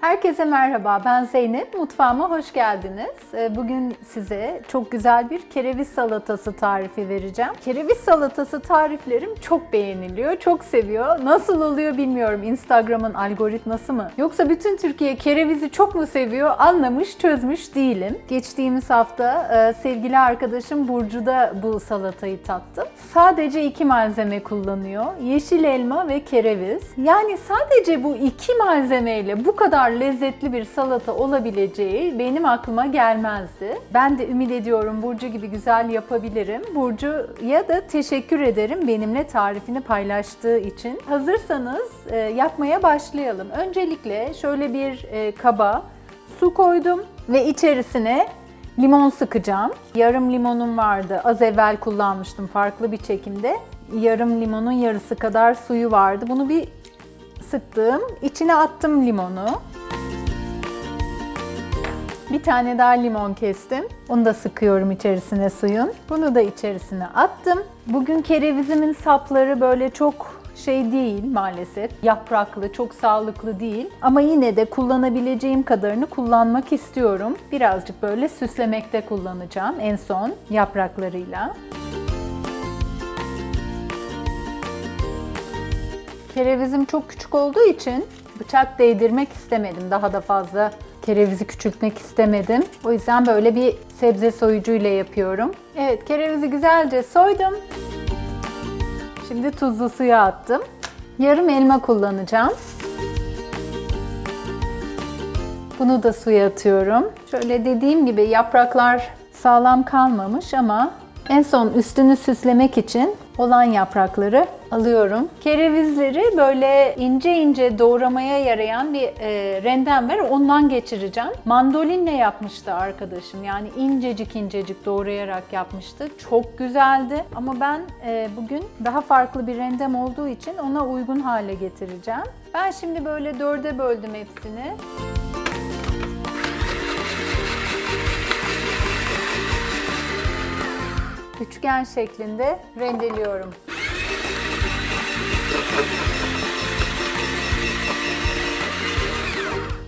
Herkese merhaba, ben Zeynep. Mutfağıma hoş geldiniz. Ee, Bugün size çok güzel bir kereviz salatası tarifi vereceğim. Kereviz salatası tariflerim çok beğeniliyor, çok seviyor. Nasıl oluyor bilmiyorum, Instagram'ın algoritması mı? Yoksa bütün Türkiye kerevizi çok mu seviyor, anlamış, çözmüş değilim. Geçtiğimiz hafta e, sevgili arkadaşım Burcu'da bu salatayı tattım. Sadece iki malzeme kullanıyor. Yeşil elma ve kereviz. Yani sadece bu iki malzemeyle bu kadar lezzetli bir salata olabileceği benim aklıma gelmezdi. Ben de ümit ediyorum Burcu gibi güzel yapabilirim. Burcu'ya da teşekkür ederim benimle tarifini paylaştığı için. Hazırsanız e, yapmaya başlayalım. Öncelikle şöyle bir e, kaba su koydum ve içerisine limon sıkacağım. Yarım limonum vardı. Az evvel kullanmıştım farklı bir çekimde. Yarım limonun yarısı kadar suyu vardı. Bunu bir sıktım. İçine attım limonu. Bir tane daha limon kestim. Onu da sıkıyorum içerisine suyun. Bunu da içerisine attım. Bugün kerevizimin sapları böyle çok şey değil maalesef. Yapraklı, çok sağlıklı değil. Ama yine de kullanabileceğim kadarını kullanmak istiyorum. Birazcık böyle süslemekte kullanacağım en son yapraklarıyla. Kerevizim çok küçük olduğu için bıçak değdirmek istemedim. Daha da fazla kerevizi küçültmek istemedim. O yüzden böyle bir sebze soyucuyla yapıyorum. Evet, kerevizi güzelce soydum. Şimdi tuzlu suya attım. Yarım elma kullanacağım. Bunu da suya atıyorum. Şöyle dediğim gibi yapraklar sağlam kalmamış ama en son üstünü süslemek için olan yaprakları alıyorum. Kerevizleri böyle ince ince doğramaya yarayan bir e, rendem var. Ondan geçireceğim. Mandolinle yapmıştı arkadaşım. Yani incecik incecik doğrayarak yapmıştı. Çok güzeldi. Ama ben e, bugün daha farklı bir rendem olduğu için ona uygun hale getireceğim. Ben şimdi böyle dörde böldüm hepsini. Üçgen şeklinde rendeliyorum.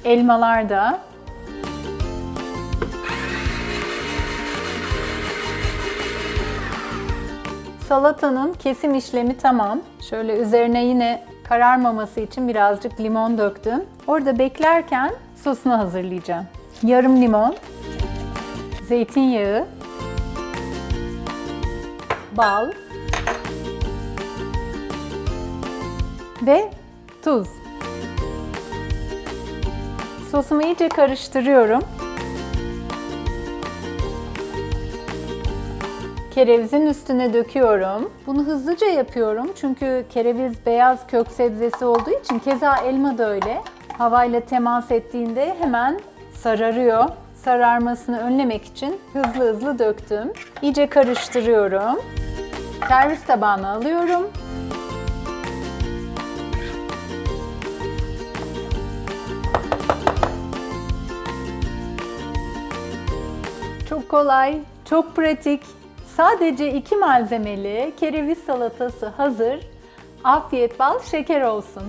Elmalar da Salatanın kesim işlemi tamam. Şöyle üzerine yine kararmaması için birazcık limon döktüm. Orada beklerken sosunu hazırlayacağım. Yarım limon, zeytinyağı, bal ve tuz. Sosumu iyice karıştırıyorum. Kerevizin üstüne döküyorum. Bunu hızlıca yapıyorum çünkü kereviz beyaz kök sebzesi olduğu için keza elma da öyle. Havayla temas ettiğinde hemen sararıyor. Sararmasını önlemek için hızlı hızlı döktüm. İyice karıştırıyorum. Servis tabağına alıyorum. Çok kolay, çok pratik. Sadece iki malzemeli kereviz salatası hazır. Afiyet bal şeker olsun.